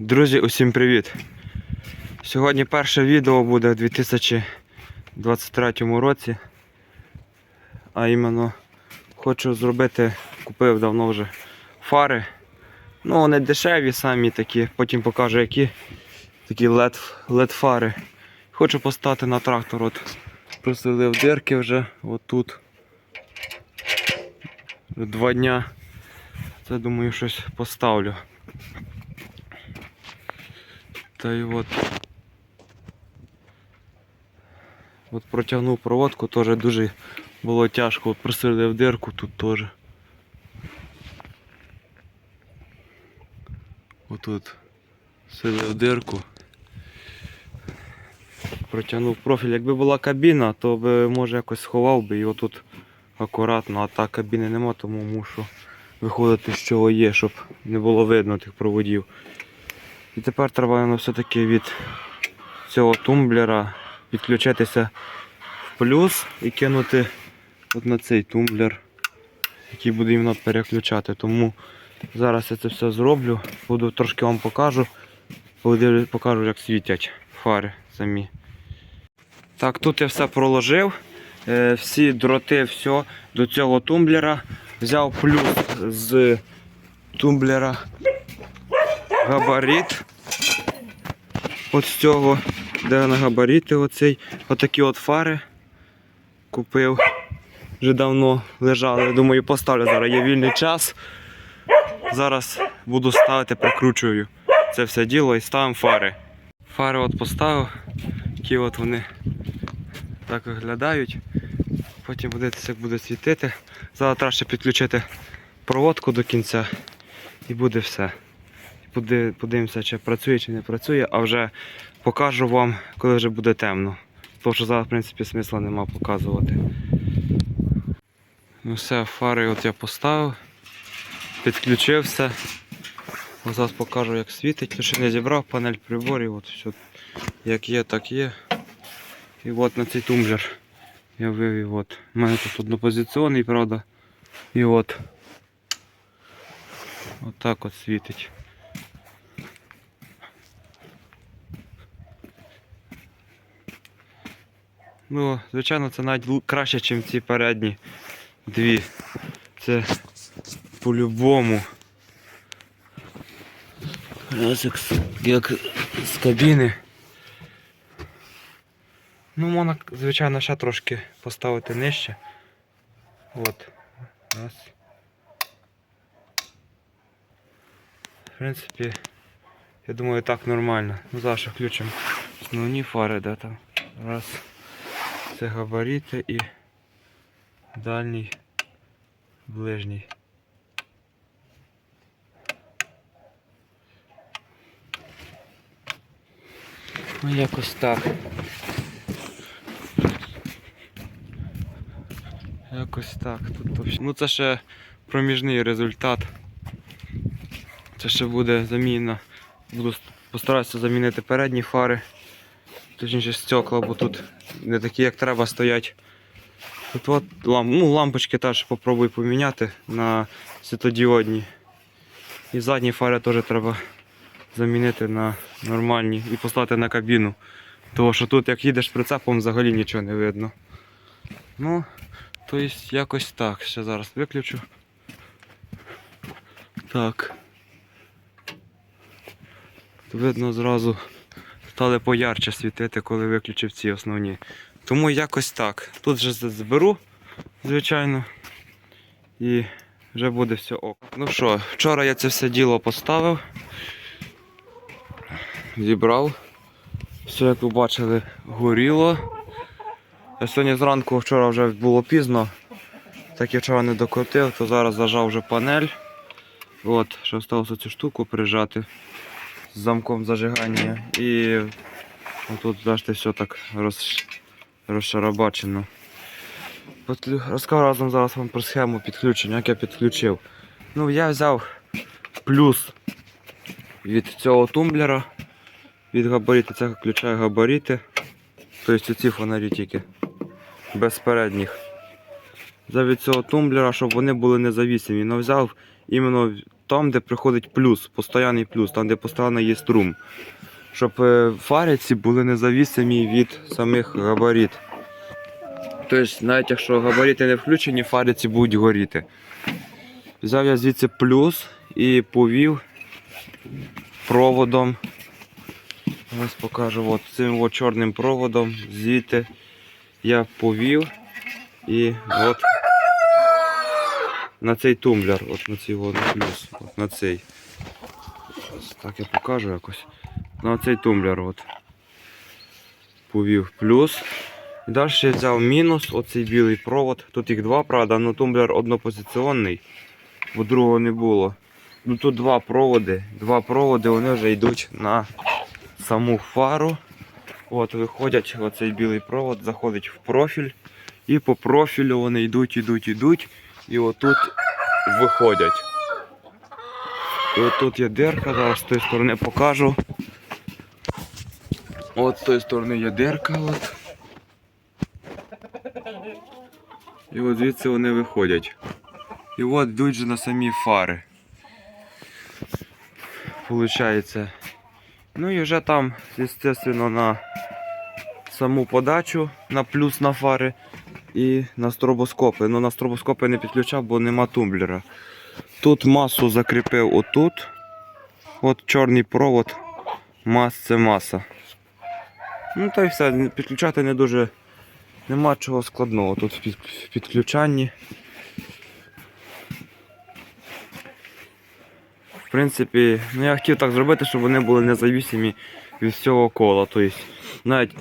Друзі, усім привіт! Сьогодні перше відео буде у 2023 році. А іменно хочу зробити, купив давно вже фари. Ну, вони дешеві самі такі, потім покажу які. Такі LED, LED фари. Хочу поставити на трактор. От просилив дирки вже отут. Два дня. Це думаю щось поставлю. Та й от. От протягнув проводку, теж дуже було тяжко. От просилив дирку тут теж. Отут силив дирку. Протягнув профіль. Якби була кабіна, то би може якось сховав би і отут акуратно, а так кабіни нема, тому мушу виходити з чого є, щоб не було видно тих проводів. І тепер треба все-таки від цього тумблера підключитися в плюс і кинути от на цей тумблер, який буде іменно переключати. Тому зараз я це все зроблю, буду трошки вам покажу, покажу, як світять фари самі. Так, тут я все проложив, е, всі дроти, все до цього тумблера. Взяв плюс з тумблера габарит. От з цього, де на габарити оцей. Отакі от фари купив. Вже давно лежали. Думаю, поставлю зараз є вільний час. Зараз буду ставити, прикручую це все діло і ставимо фари. Фари от поставив, такі от вони так виглядають. Потім подивитися, як буде світити. Зараз треба підключити проводку до кінця і буде все. Поди- Подивимося, чи працює, чи не працює, а вже покажу вам, коли вже буде темно. Тому що зараз, в принципі, смисла нема показувати. Ну все, фари от я поставив, підключився. Ось Зараз покажу, як світить. Ще не зібрав панель приборів, от все як є, так є. І от на цей тумблер я вивів. От. У мене тут однопозиційний, правда. І от. От так от світить. Ну, звичайно, це навіть краще, ніж ці передні дві. Це по-любому. Як, як з кабіни. Ну, можна, звичайно, ще трошки поставити нижче. От. Раз. В принципі, я думаю, так нормально. Ну, зараз включимо основні фари, де там. Раз. Це габарити і дальній, ближній. Ну якось так. Якось так. Тут Ну це ще проміжний результат. Це ще буде заміна. Буду постаратися замінити передні фари. Точніше стекла, бо тут не такі, як треба, стоять. Тут от лам... ну, лампочки теж попробую поміняти на світодіодні. І задні фари теж треба замінити на нормальні і послати на кабіну. Тому що тут як їдеш прицепом взагалі нічого не видно. Ну, то есть якось так. Ще зараз виключу. Так. Видно зразу стали поярче світити, коли виключив ці основні. Тому якось так. Тут вже зберу, звичайно. І вже буде все ок. Ну що, вчора я це все діло поставив. Зібрав. Все, як ви бачили, горіло. Я сьогодні зранку вчора вже було пізно. Так я вчора не докрутив, то зараз зажав вже панель. От, ще залишилося цю штуку прижати з замком зажигання. І тут бачите, все так роз, розшарабачено. Розкажу разом зараз вам про схему підключення, як я підключив. Ну, я взяв плюс від цього тумблера, від габарити, це включає габарити. Тобто ці фонарі тільки без передніх. Взяв від цього тумблера, щоб вони були независимі. Но взяв іменно там, де приходить плюс, постоянний плюс, там, де постійно є струм. Щоб е, фари ці були независимі від самих габарит. Тобто, навіть якщо габарити не включені, фари ці будуть горіти. Взяв я звідси плюс і повів проводом. Ось покажу от цим от чорним проводом звідти я повів і от на цей тумблер, от на цей от плюс, от на цей. Ось Так я покажу якось. На цей тумблер от. Повів плюс. І далі я взяв мінус, оцей білий провод. Тут їх два, правда, але тумблер однопозиціонний, бо другого не було. Ну тут два проводи. Два проводи вони вже йдуть на саму фару. От виходять, оцей білий провод заходить в профіль. І по профілю вони йдуть, йдуть, йдуть. І отут виходять. І отут є дирка, зараз з тої сторони покажу. От з тої сторони є дирка. От. І от звідси вони виходять. І от йдуть же на самі фари. Получається. Ну і вже там, естественно, на саму подачу, на плюс на фари і на стробоскопи. Ну на стробоскопи не підключав, бо нема тумблера. Тут масу закріпив отут. От чорний провод, мас це маса. Ну та й все, підключати не дуже нема чого складного тут в підключанні. В принципі, ну я хотів так зробити, щоб вони були независимі від всього кола. Тобто, навіть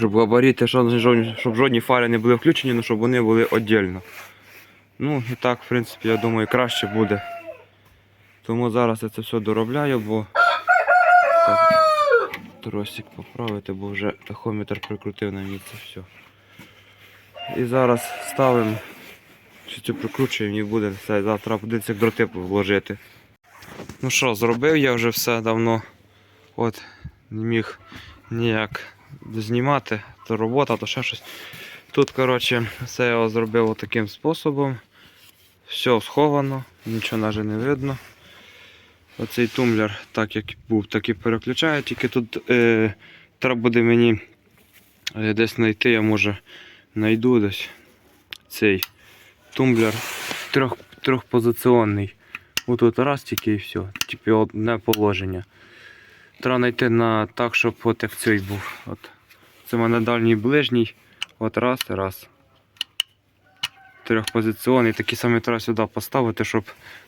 щоб габарити, щоб жодні, фари не були включені, але щоб вони були віддільно. Ну і так, в принципі, я думаю, краще буде. Тому зараз я це все доробляю, бо так, тросик поправити, бо вже тахометр прикрутив на місце все. І зараз ставимо, що цю прикручуємо і буде все. Завтра буде ці дроти вложити. Ну що, зробив я вже все давно. От, не міг ніяк знімати, то робота, то ще щось. Тут, коротше, все я зробив таким способом. Все сховано, нічого навіть не видно. Оцей тумблер, так як був, так і переключаю, тільки тут е, треба буде мені е, десь знайти, я може знайду десь цей тумблер трьох, трьохпозиціонний. Отут раз тільки і все. Тільки одне положення. Треба знайти на так, щоб от як цей був. От. Це в мене дальній ближній. От раз раз. Трьохпозиціонний. Такі самі треба сюди поставити, щоб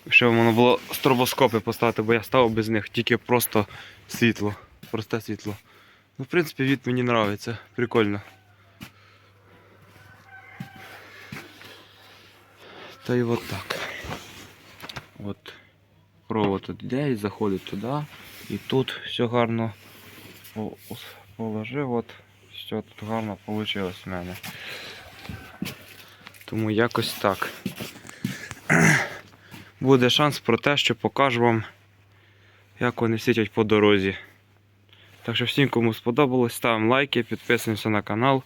ще воно було стробоскопи поставити, бо я ставив без них, тільки просто світло. Просте світло. Ну, в принципі, від мені подобається. Прикольно. Та й от так. От провод тут йде і заходить туди. І тут все гарно положив. От все тут гарно вийшло в мене. Тому якось так. Буде шанс про те, що покажу вам, як вони світять по дорозі. Так що всім, кому сподобалось, ставимо лайки, підписуємося на канал.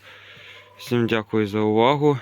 Всім дякую за увагу.